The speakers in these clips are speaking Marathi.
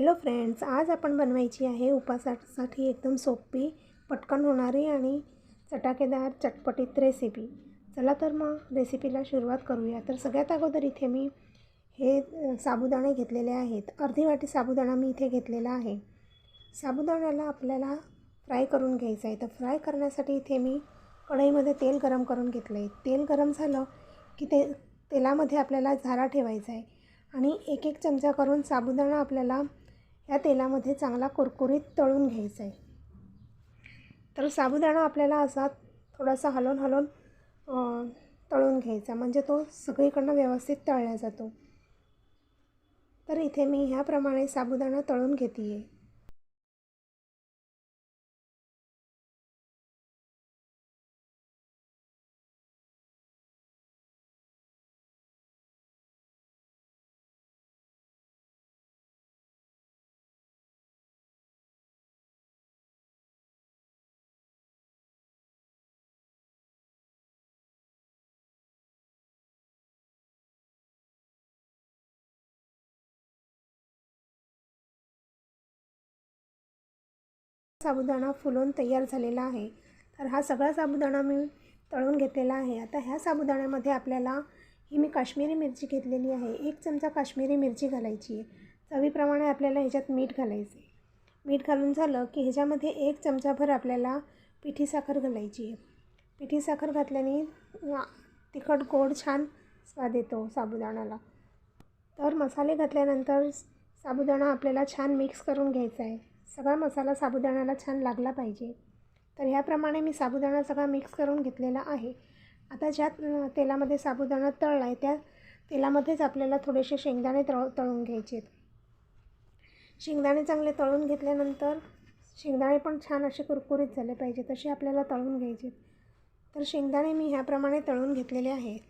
हॅलो फ्रेंड्स आज आपण बनवायची आहे उपासासाठी एकदम सोपी पटकन होणारी आणि चटाकेदार चटपटीत रेसिपी चला तर मग रेसिपीला सुरुवात करूया. तर सगळ्यात अगोदर इथे मी हे साबुदाणे घेतलेले आहेत. अर्धी वाटी साबुदाणा मी इथे घेतलेला आहे. साबुदाण्याला आपल्याला फ्राय करून घ्यायचं आहे. तर फ्राय करण्यासाठी इथे मी कढईमध्ये तेल गरम करून घेतलं आहे तेल गरम झालं की ते तेलामध्ये आपल्याला झारा ठेवायचा आहे. आणि एक एक चमचा करून साबुदाणा आपल्याला या तेलामध्ये चांगला कुरकुरीत तळून घ्यायचा आहे. तर साबुदाणा आपल्याला असा थोडासा हलवून हलवून तळून घ्यायचा. म्हणजे तो सगळीकडनं व्यवस्थित तळला जातो. तर इथे मी ह्याप्रमाणे साबुदाणा तळून घेते आहे साबुदाणा फुलून तयार झालेला आहे. तर हा सगळा साबुदाणा मी तळून घेतलेला आहे. आता ह्या साबुदाण्यामध्ये आपल्याला ही मी काश्मीरी मिरची घेतलेली आहे. एक चमचा काश्मीरी मिरची घालायची आहे. चवीप्रमाणे आपल्याला ह्याच्यात मीठ घालायचं आहे. मीठ घालून झालं की ह्याच्यामध्ये एक चमचाभर आपल्याला पिठी साखर घालायची आहे. पिठी साखर घातल्याने तिखट गोड छान स्वाद येतो साबुदाण्याला. तर मसाले घातल्यानंतर साबुदाणा आपल्याला छान मिक्स करून घ्यायचा आहे. सगळा मसाला साबुदाण्याला छान लागला पाहिजे. तर ह्याप्रमाणे मी साबुदाणा सगळा मिक्स करून घेतलेला आहे. आता ज्या तेलामध्ये साबुदाणा तळला आहे त्या तेलामध्येच आपल्याला थोडेसे शेंगदाणे तळ तळून घ्यायचे शेंगदाणे चांगले तळून घेतल्यानंतर शेंगदाणे पण छान असे कुरकुरीत झाले पाहिजे तसे आपल्याला तळून घ्यायचे तर शेंगदाणे मी ह्याप्रमाणे तळून घेतलेले आहेत.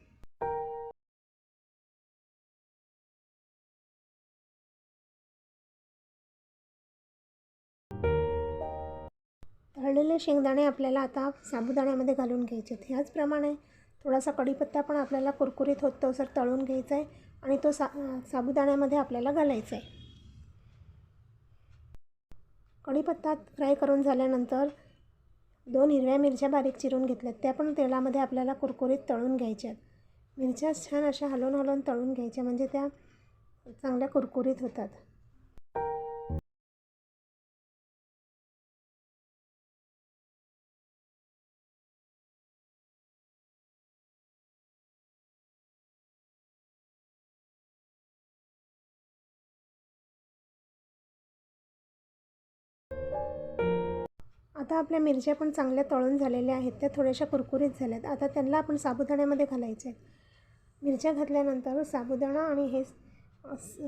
तळलेले शेंगदाणे आपल्याला आता साबुदाण्यामध्ये घालून घ्यायचे आहेत. ह्याचप्रमाणे थोडासा कढीपत्ता पण आपल्याला कुरकुरीत होतो सर तळून घ्यायचा आहे आणि तो सा साबुदाण्यामध्ये आपल्याला घालायचा आहे. कढीपत्ता फ्राय करून झाल्यानंतर दोन हिरव्या मिरच्या बारीक चिरून घेतल्यात. त्या पण तेलामध्ये आपल्याला कुरकुरीत तळून घ्यायच्यात मिरच्या छान अशा हलवून हलवून तळून घ्यायच्या म्हणजे त्या चांगल्या कुरकुरीत होतात. आता आपल्या मिरच्या पण चांगल्या तळून झालेल्या आहेत. त्या थोड्याशा कुरकुरीत झाल्यात. आता त्यांना आपण साबुदाण्यामध्ये घालायचे आहेत मिरच्या घातल्यानंतर साबुदाणा आणि हे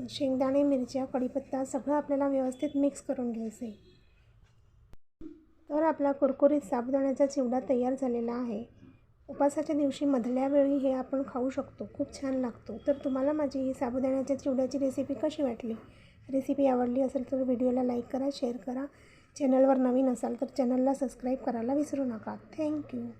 शेंगदाणे मिरच्या कढीपत्ता सगळं आपल्याला व्यवस्थित मिक्स करून घ्यायचं आहे. तर आपला कुरकुरीत साबुदाण्याचा चिवडा तयार झालेला आहे. उपासाच्या दिवशी मधल्या वेळी हे आपण खाऊ शकतो. खूप छान लागतो. तर तुम्हाला माझी ही साबुदाण्याच्या चिवड्याची रेसिपी कशी वाटली? रेसिपी आवडली असेल तर व्हिडिओला लाईक करा शेअर करा. चॅनलवर नवीन असाल तर चॅनलला सबस्क्राईब करायला विसरू नका. थँक्यू.